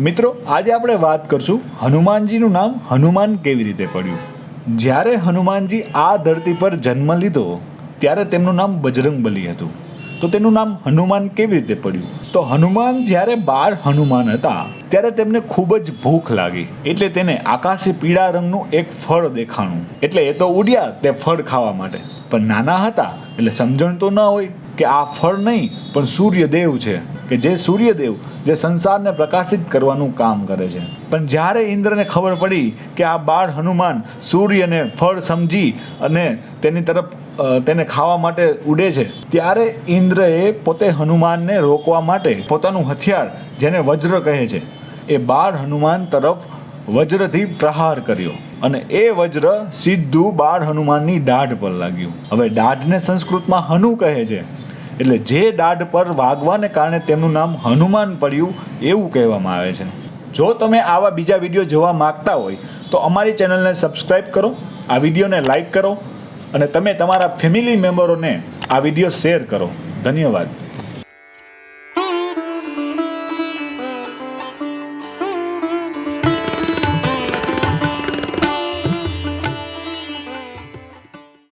મિત્રો, આજે આપણે વાત કરશું હનુમાનજીનું નામ હનુમાન કેવી રીતે પડ્યું? જ્યારે હનુમાનજી આ ધરતી પર જન્મ લીધો, ત્યારે તેમનું નામ બજરંગબલી હતું. તો તેનું નામ હનુમાન કેવી રીતે પડ્યું? તો હનુમાન જ્યારે બાળ હનુમાન હતા, ત્યારે તેમને ખૂબ જ ભૂખ લાગી. એટલે તેને આકાશી પીળા રંગનું એક ફળ દેખાણું. એટલે એ તો ઉડ્યા તે ફળ ખાવા માટે. પણ નાના હતા, એટલે સમજણ તો ન હોય કે આ ફળ નહીં, પણ સૂર્યદેવ છે. કે જે સૂર્યદેવ જે સંસારને પ્રકાશિત કરવાનું કામ કરે છે. પણ જ્યારે ઇન્દ્રને ખબર પડી કે આ બાળ હનુમાન સૂર્યને ફળ સમજી અને તેની તરફ તેને ખાવા માટે ઉડે છે, ત્યારે ઇન્દ્રએ પોતે હનુમાનને રોકવા માટે પોતાનું હથિયાર જેને વજ્ર કહે છે, એ બાળ હનુમાન તરફ વજ્રથી પ્રહાર કર્યો અને એ વજ્ર સીધું બાળ હનુમાનની દાઢ પર લાગ્યું. હવે દાઢને સંસ્કૃતમાં હનુ કહે છે. એટલે જે દાઢ પર વાગવાને કારણે તેમનું નામ હનુમાન પડ્યું એવું કહેવામાં આવે છે. જો તમે આવા બીજા વીડિયો જોવા માંગતા હોય, તો અમારી ચેનલને સબસ્ક્રાઈબ કરો, આ વિડીયોને લાઈક કરો અને તમે તમારા ફેમિલી મેમ્બરોને આ વીડિયો શેર કરો. ધન્યવાદ.